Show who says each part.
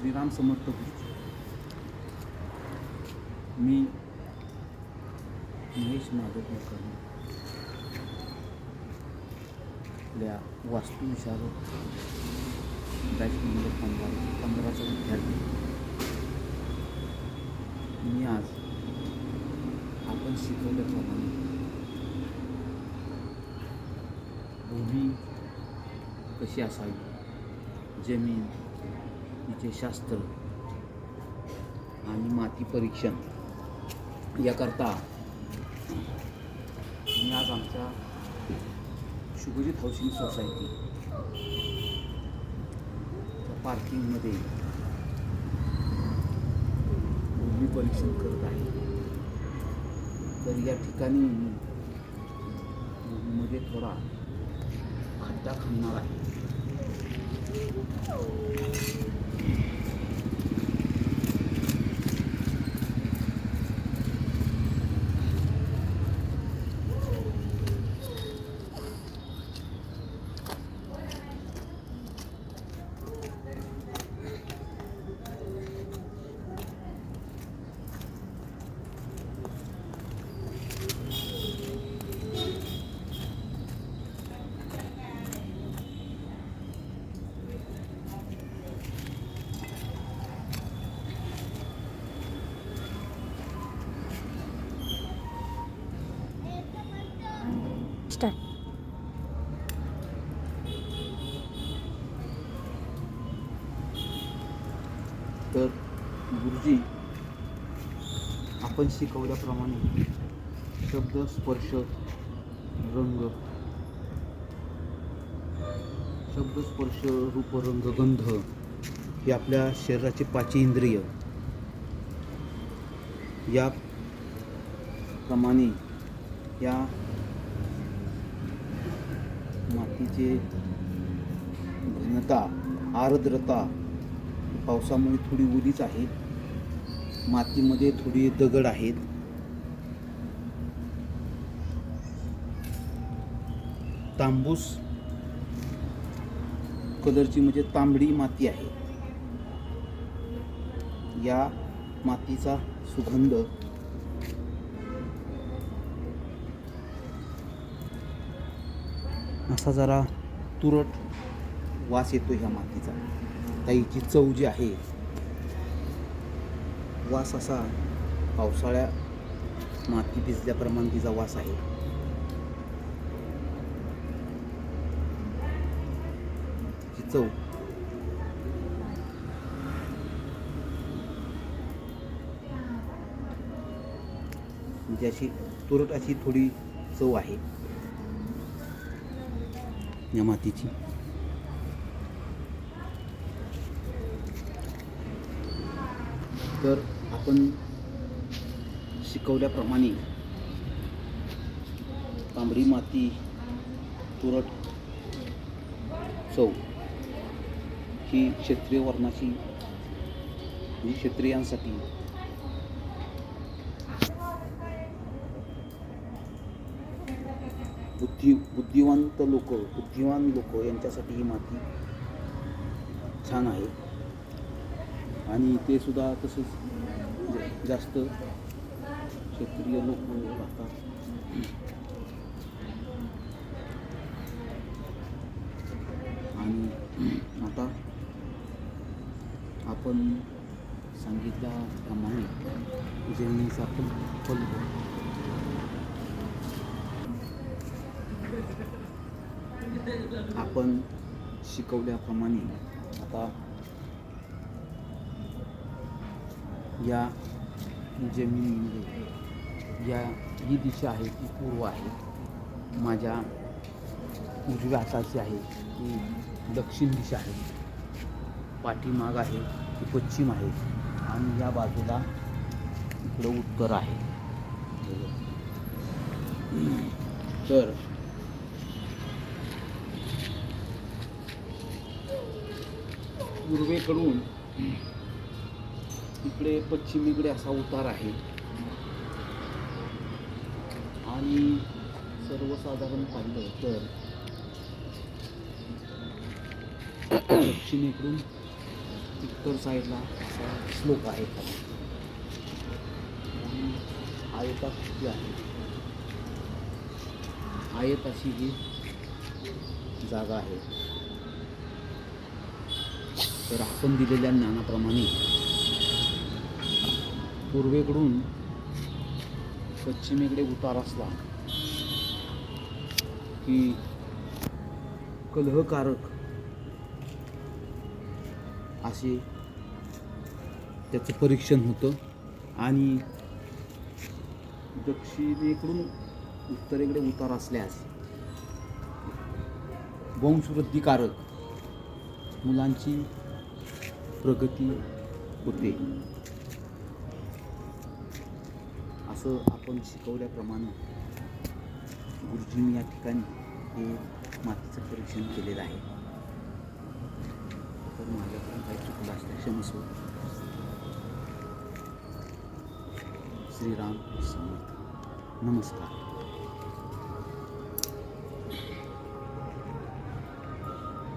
Speaker 1: श्रीराम समर्थ गुरुजी मी महेश माधव कुलकर्णी वास्तुविशारद बॅच नंबर पंधरा पंधराचा विद्यार्थी। मी आज आपण शिकवल्याप्रमाणे भूमी कशी असावी जमीन मातीचे शास्त्र आणि माती परीक्षण याकरता मी आज आमच्या शुभजित हाऊसिंग सोसायटी पार्किंगमध्ये भूमी परीक्षण करत आहे. तर या ठिकाणी भूमीमध्ये थोडा खड्डा खणणार आहे. तर गुरुजी आपण शिकवल्याप्रमाणे शब्द स्पर्श रंग शब्द स्पर्श रूप रंग गंध हे आपल्या शरीराचे पाची इंद्रिय. या प्रमाणे या मातीचे घनता आर्द्रता पावसामुळे थोडी ओलीच आहे. मातीमध्ये थोडी दगड आहेत. तांबूस कलरची म्हणजे तांबडी माती आहे. या मातीचा सुगंध असा जरा तुरट वास येतो ह्या मातीचा. ताईची चव जी आहे वास असा पावसाळ्या माती भिजल्याप्रमाणे तिचा वास आहे. तिची चव म्हणजे अशी तुरट अशी थोडी चव आहे. या मातीची. तर आपण शिकवल्याप्रमाणे तांबडी माती तुरट चव ही क्षेत्रीय वर्णाची म्हणजे क्षेत्रियांसाठी बुद्धी बुद्धिवंत लोक बुद्धिवान लोक यांच्यासाठी ही माती छान आहे. आणि ते सुद्धा तसंच जास्त क्षेत्रीय लोक राहतात. आणि आता आपण सांगितल्याप्रमाणे जमिनीचा पण फल आपण शिकवल्याप्रमाणे आता या जमिनीमध्ये. या ही दिशा आहे ती पूर्व आहे. माझ्या उजव्या हाताची आहे ती दक्षिण दिशा आहे. पाठीमाग आहे ती पश्चिम आहे. आणि या बाजूला इकडं उत्तर आहे. तर पूर्वेकडून इकडे पश्चिमेकडे असा उतार आहे. आणि सर्वसाधारण पाहिलं तर दक्षिणेकडून उत्तर साईडला असा श्लोक आहे. आणि आणि आयताकृती आहे. आयत अशी ही जागा आहे. तर आपण दिलेल्या ज्ञानाप्रमाणे पूर्वेकडून पश्चिमेकडे उतार असला की कलहकारक असे त्याचं परीक्षण होतं आणि दक्षिणेकडून उत्तरेकडे उतार असल्यास वंशवृद्धिकारक मुलांची प्रगती होते. जसं आपण शिकवल्याप्रमाणे गुरुजींनी या ठिकाणी हे मातीचं परीक्षण केलेलं आहे. तर माझ्याकडून काही चुकलं असतं क्षमस्व. श्रीराम समर्थ. नमस्कार.